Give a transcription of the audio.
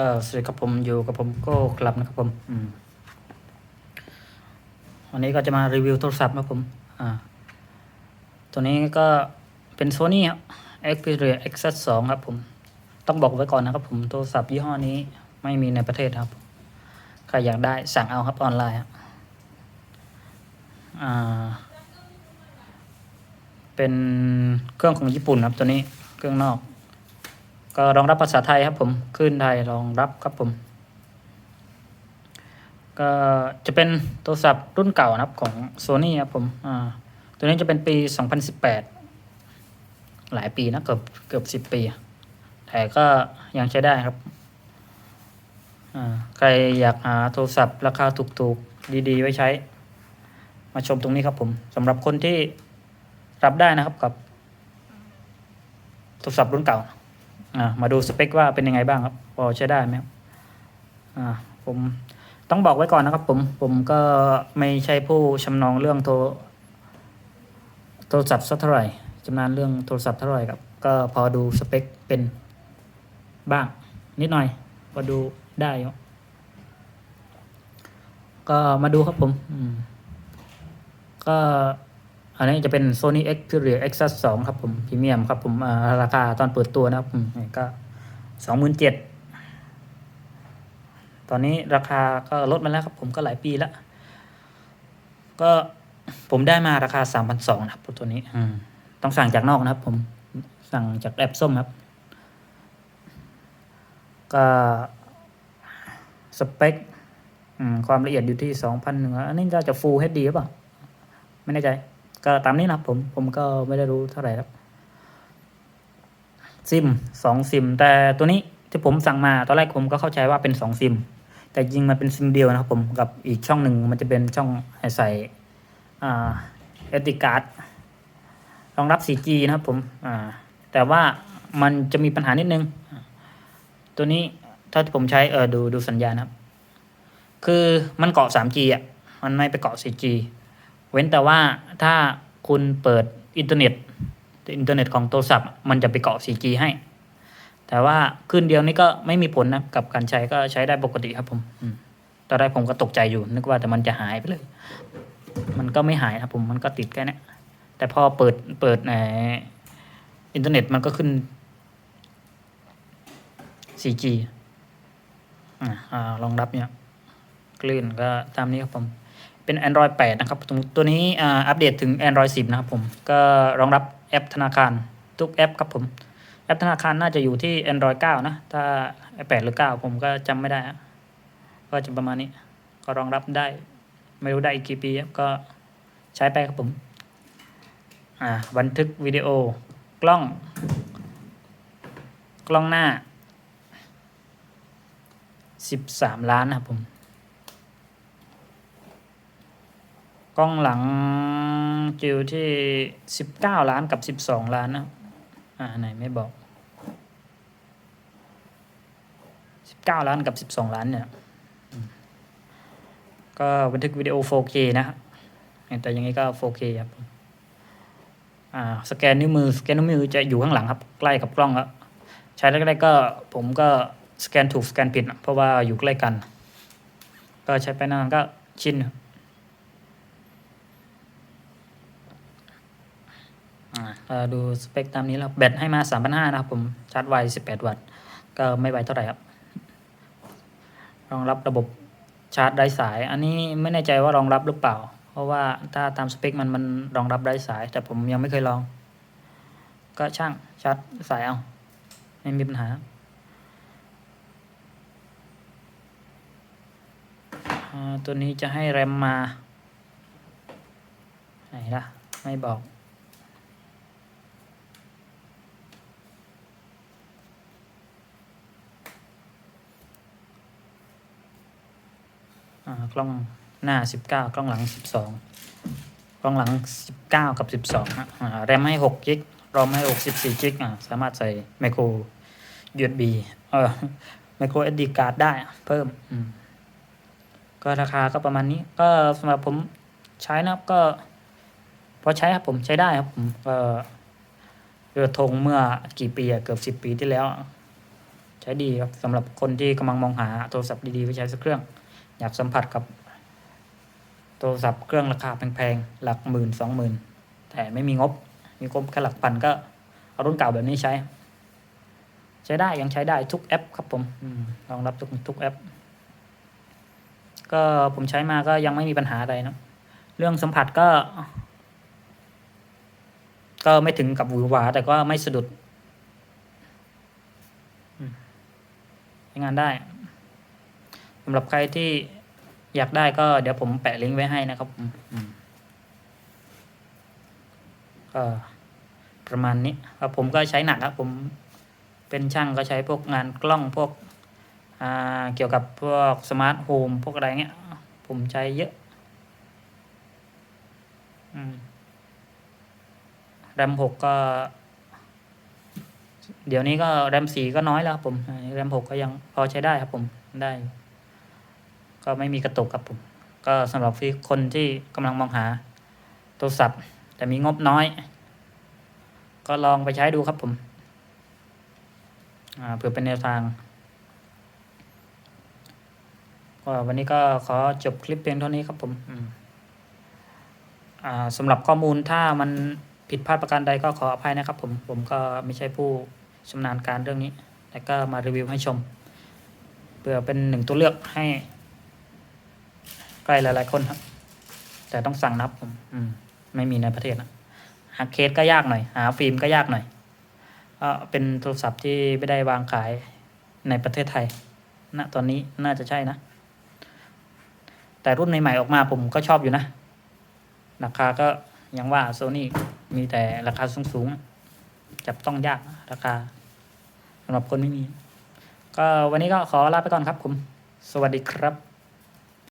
ก็สวัสดีครับผมอยู่กับผมโก้กลับนะครับผมอืมวันนี้ก็จะมารีวิวโทรศัพท์นะครับผม อ่า ตัวนี้ก็เป็น Sony ครับ Xperia XZ 2ครับผม ต้องบอกไว้ก่อนนะครับผมโทรศัพท์ยี่ห้อนี้ไม่มีในประเทศครับใครอยากได้สั่งเอาครับออนไลน์อ่า เป็นเครื่องของญี่ปุ่นครับตัวนี้เครื่องนอก ก็รองรับภาษาไทยครับผมขึ้นไทยรองรับครับผม ก็จะเป็นโทรศัพท์รุ่นเก่านะครับของ Sony ครับผมอ่าตัวนี้จะเป็นปี 2018 หลายปีนะเกือบเกือบสิบ10 ปี แต่ก็ยังใช้ได้ครับอ่าใครอยากหาโทรศัพท์ราคาถูกๆ ดีๆ ไว้ใช้ มาชมตรงนี้ครับผมสำหรับคนที่รับได้นะครับกับ โทรศัพท์รุ่นเก่า มาดูสเปคว่าเป็นยังไงบ้างครับ พอใช้ได้ไหมครับผมต้องบอกไว้ก่อนนะครับ ผมผมก็ไม่ใช่ผู้ชำนาญเรื่องโทรโทรศัพท์สักเท่าไหร่ชำนาญเรื่องโทรศัพท์เท่าไหร่ครับ ก็พอดูสเปคเป็นบ้าง นิดหน่อย พอดูได้ยกก็มาดูครับผมมก็ อันนี้จะเป็น Sony Xperia XZ 2ครับผมพรีเมียมครับผมอ่าราคาตอนเปิดตัวนะครับผมก็สองหมื่นเจ็ดตอนนี้ราคาก็ลดมาแล้วครับผมก็หลายปีแล้ว ก็ผมได้มาราคาสามพันสองนะครับตัวนี้อืมต้องสั่งจากนอกนะครับ ผมสั่งจากแอปส้มครับ ก็สเปคอืมความละเอียดอยู่ที่สองพันหนึ่งอันนี้จะจะ Full HD หรือเปล่า ไม่แน่ใจ ก็ตามนี้นะครับผมผมก็ไม่ได้รู้เท่าไหร่ครับซิมสองซิม แต่ตัวนี้ที่ผมสั่งมาตอนแรกผมก็เข้าใจว่าเป็นสองซิม แต่จริงมันเป็นซิมเดียวนะครับผมกับอีกช่องหนึ่งมันจะเป็นช่องให้ใส่เอติการ์ดรองรับ 4G นะครับผมแต่ว่ามันจะมีปัญหานิดนึง ตัวนี้เท่าที่ผมใช้เออดูดูสัญญาณนะครับ คือมันเกาะ 3G อะ มันไม่ไปเกาะ 4G เว้นแต่ว่าถ้าคุณเปิดอินเทอร์เน็ตอินเทอร์เน็ตของโทรศัพท์ มันจะไปเกาะ 4G ให้ แต่ว่าขึ้นเดียวนี้ก็ไม่มีผลนะกับการใช้ก็ใช้ได้ปกติครับผมตอนแรกผมก็ตกใจอยู่ นึกว่าแต่มันจะหายไปเลย มันก็ไม่หายครับผมมันก็ติดแค่นี้แต่พอเปิดเปิดในอินเทอร์เน็ตมันก็ขึ้น 4G อ่าอ่ารองรับเนี่ยคลื่นก็ตามนี้ครับผม เป็น Android 8 นะครับ ตัวนี้อัปเดตถึง Android 10 นะครับผม ก็รองรับแอปธนาคารทุกแอปครับผม แอปธนาคารน่าจะอยู่ที่ Android 9 นะ ถ้า 8 หรือ 9 ผมก็จำไม่ได้ ก็จะประมาณนี้ ก็รองรับได้ ไม่รู้ได้อีกกี่ปีก็ใช้ไปครับผมอ่าบันทึกวิดีโอ กล้อง กล้องหน้า 13 ล้านนะครับผม กล้องหลังจิวที่สิบเก้าล้านกับสิบสองล้านนะอ่าไหนไม่บอกสิบเก้าล้านกับสิบสองล้านเนี่ย ก็บันทึกวิดีโอ 4K นะฮะแต่ยังไงก็ 4K ครับอ่าสแกนนิ้วมือสแกนนิ้วมือจะอยู่ข้างหลังครับ ใกล้กับกล้องครับใช้แรกๆก็ผมก็สแกนถูกสแกนผิด เพราะว่าอยู่ใกล้กัน ก็ใช้ไปนานก็ชินครับ อ่าดูสเปคตามนี้แล้วแบตให้มา 3,500 นะครับผมชาร์จไว 18 วัตต์ ก็ไม่ไวเท่าไหร่ครับรองรับระบบชาร์จไร้สาย อันนี้ไม่แน่ใจว่ารองรับหรือเปล่า เพราะว่าถ้าตามสเปคมันมันรองรับไร้สาย แต่ผมยังไม่เคยลอง ก็ช่างชาร์จสายเอา ไม่มีปัญหาอ่าตัวนี้จะให้แรมมา ไหนล่ะ ไม่บอก กล้องหน้าสิบเก้ากล้องหลังสิบสองกล้องหลังสิบเก้ากับสิบสองอ่าแรมให้หกกิกรอมให้หกสิบสี่กิกอ่าสามารถใส่ไมโคร USB เออไมโคร SD การ์ดได้เพิ่มอืมก็ราคาก็ประมาณนี้ ก็สำหรับผมใช้นะครับก็ พอใช้ครับผมใช้ได้ครับผมก็เรือธงเมื่อกี่ปีอะเกือบสิบ10ปีที่แล้ว ใช้ดีครับสำหรับคนที่กำลังมองหาโทรศัพท์ดีๆไว้ใช้สักเครื่อง อยากสัมผัสกับ โทรศัพท์เครื่องราคาแพงๆ หลักหมื่นสองหมื่นแต่ไม่มีงบ มีงบแค่หลักพันก็เอารุ่นเก่าแบบนี้ใช้ ใช้ได้ยังใช้ได้ทุกแอปครับผมรองรับทุกทุกแอป ก็ผมใช้มาก็ยังไม่มีปัญหาอะไรนะเรื่องสัมผัสก็ ก็ไม่ถึงกับหวือหวา แต่ก็ไม่สะดุดใช้งานได้ำหรับใครที่อยากได้ก็เดี๋ยวผมแปะลิงก์ไว้ให้นะครับผมอืมก็ประมาณนี้ครับผมก็ใช้หนักครับผมเป็นช่างก็ใช้พวกงานกล้องพวกอ่าเกี่ยวกับพวกสมาร์ทโฮมพวกอะไรเงี้ย ผมใช้เยอะอืมแรมหกก็ เดี๋ยวนี้ก็แรมสี่ก็น้อยแล้วครับผมอ่าแรมหกก็ยังพอใช้ได้ครับผมได้อยู่ ก็ไม่มีกระตุกครับผม ก็สำหรับที่คนที่กำลังมองหาโทรศัพท์ แต่มีงบน้อย ก็ลองไปใช้ดูครับผมเพื่อเป็นแนวทางก็วันนี้ก็ขอจบคลิปเพียงเท่านี้ครับผมสำหรับข้อมูลถ้ามันผิดพลาดประการใดก็ขออภัยนะครับผม ผมก็ไม่ใช่ผู้ชำนาญการเรื่องนี้ แต่ก็มารีวิวให้ชม เพื่อเป็นหนึ่งตัวเลือกให้ ใกล้หลายๆคนครับ แต่ต้องสั่งนับผมอืมไม่มีในประเทศนะหาเคสก็ยากหน่อย หาฟิล์มก็ยากหน่อยก็เป็นโทรศัพท์ที่ไม่ได้วางขายในประเทศไทยณตอนนี้น่าจะใช่นะ แต่รุ่นใหม่ๆออกมาผมก็ชอบอยู่นะ ราคาก็ยังว่าโซนี่มีแต่ราคาสูงๆ จับต้องยากราคาสำหรับคนไม่มี ก็วันนี้ก็ขอลาไปก่อนครับผม สวัสดีครับ